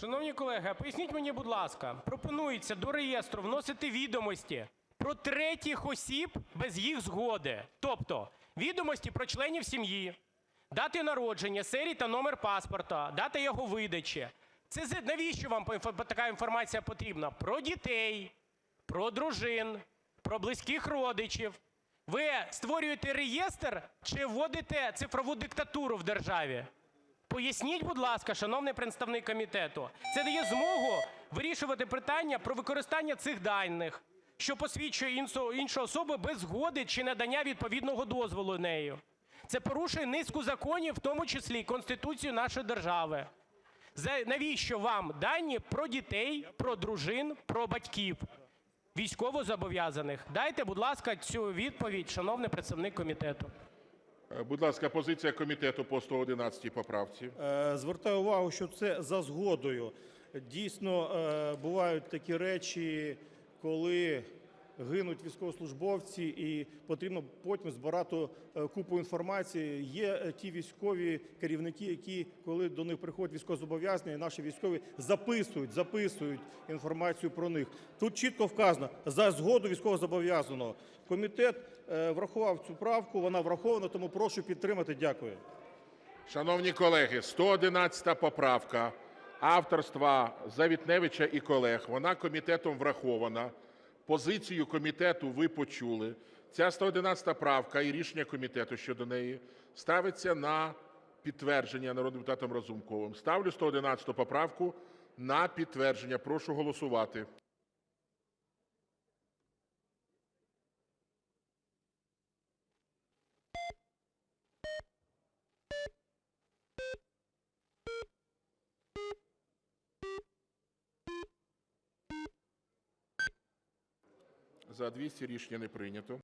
Шановні колеги, поясніть мені, будь ласка, пропонується до реєстру вносити відомості про третіх осіб без їх згоди. Тобто відомості про членів сім'ї, дати народження, серії та номер паспорта, дата його видачі. Це навіщо вам така інформація потрібна? Про дітей, про дружин, про близьких родичів. Ви створюєте реєстр чи вводите цифрову диктатуру в державі? Поясніть, будь ласка, шановний представник комітету, це дає змогу вирішувати питання про використання цих даних, що посвідчує іншу, особу без згоди чи надання відповідного дозволу нею. Це порушує низку законів, в тому числі і Конституцію нашої держави. Навіщо вам дані про дітей, про дружин, про батьків військовозобов'язаних? Дайте, будь ласка, цю відповідь, шановний представник комітету. Е, Будь ласка, позиція комітету по 111 поправці. Е, Звертаю увагу, що це за згодою. Дійсно, е, бувають такі речі, коли гинуть військовослужбовці, і потрібно потім збирати е, купу інформації. Є е, ті військові керівники, які, коли до них приходять військовозобов'язані, наші військові записують, записують інформацію про них. Тут чітко вказано за згоду військовозобов'язаного. Комітет е, врахував цю правку, вона врахована, тому прошу підтримати. Дякую. Шановні колеги, 111 поправка авторства Завітневича і колег. Вона комітетом врахована. Позицію комітету ви почули. Ця 111 правка і рішення комітету щодо неї ставиться на підтвердження народним депутатом Разумковим. Ставлю 111 поправку на підтвердження. Прошу голосувати. За 200 рішення не прийнято.